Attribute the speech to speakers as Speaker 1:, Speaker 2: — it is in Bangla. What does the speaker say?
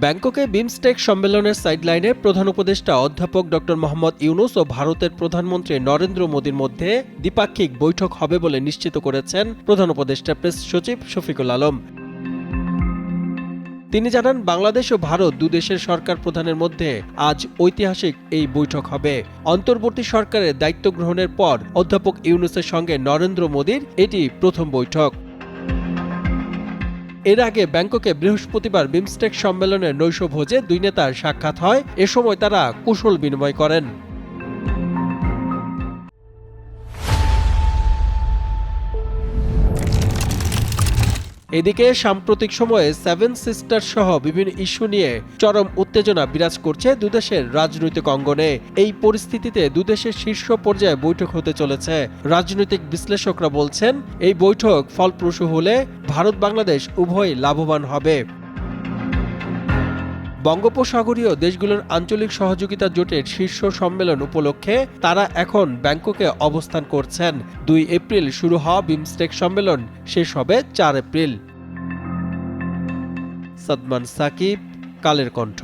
Speaker 1: ব্যাংককে বিমস্টেক সম্মেলনের সাইডলাইনে প্রধান উপদেষ্টা অধ্যাপক ডক্টর মোহাম্মদ ইউনুস ও ভারতের প্রধানমন্ত্রী নরেন্দ্র মোদীর মধ্যে দ্বিপাক্ষিক বৈঠক হবে বলে নিশ্চিত করেছেন প্রধান উপদেষ্টা প্রেস সচিব শফিকুল আলম। তিনি জানান, বাংলাদেশ ও ভারত দুদেশের সরকার প্রধানের মধ্যে আজ ঐতিহাসিক এই বৈঠক হবে। অন্তর্বর্তী সরকারের দায়িত্ব গ্রহণের পর অধ্যাপক ইউনুসের সঙ্গে নরেন্দ্র মোদীর এটি প্রথম বৈঠক। এর আগে ব্যাংককে বৃহস্পতিবার বিমস্টেক সম্মেলনের নৈশ ভোজে দুই নেতার সাক্ষাৎ হয়। এ সময় তারা কুশল বিনিময় করেন। এদিকে সাম্প্রতিক সময়ে সেভেন সিস্টার সহ বিভিন্ন ইস্যু নিয়ে চরম উত্তেজনা বিরাজ করছে দুদেশের রাজনৈতিক অঙ্গনে। এই পরিস্থিতিতে দুদেশের শীর্ষ পর্যায়ে বৈঠক হতে চলেছে। রাজনৈতিক বিশ্লেষকরা বলছেন, এই বৈঠক ফলপ্রসূ হলে ভারত বাংলাদেশ উভয় লাভবান হবে। বঙ্গোপসাগরীয় দেশগুলোর আঞ্চলিক সহযোগিতা জোটের শীর্ষ সম্মেলন উপলক্ষে তারা এখন ব্যাংককে অবস্থান করছেন। দুই এপ্রিল শুরু হওয়া বিমস্টেক সম্মেলন শেষ হবে চার এপ্রিল। সাদমান সাকিব কালের কণ্ঠ।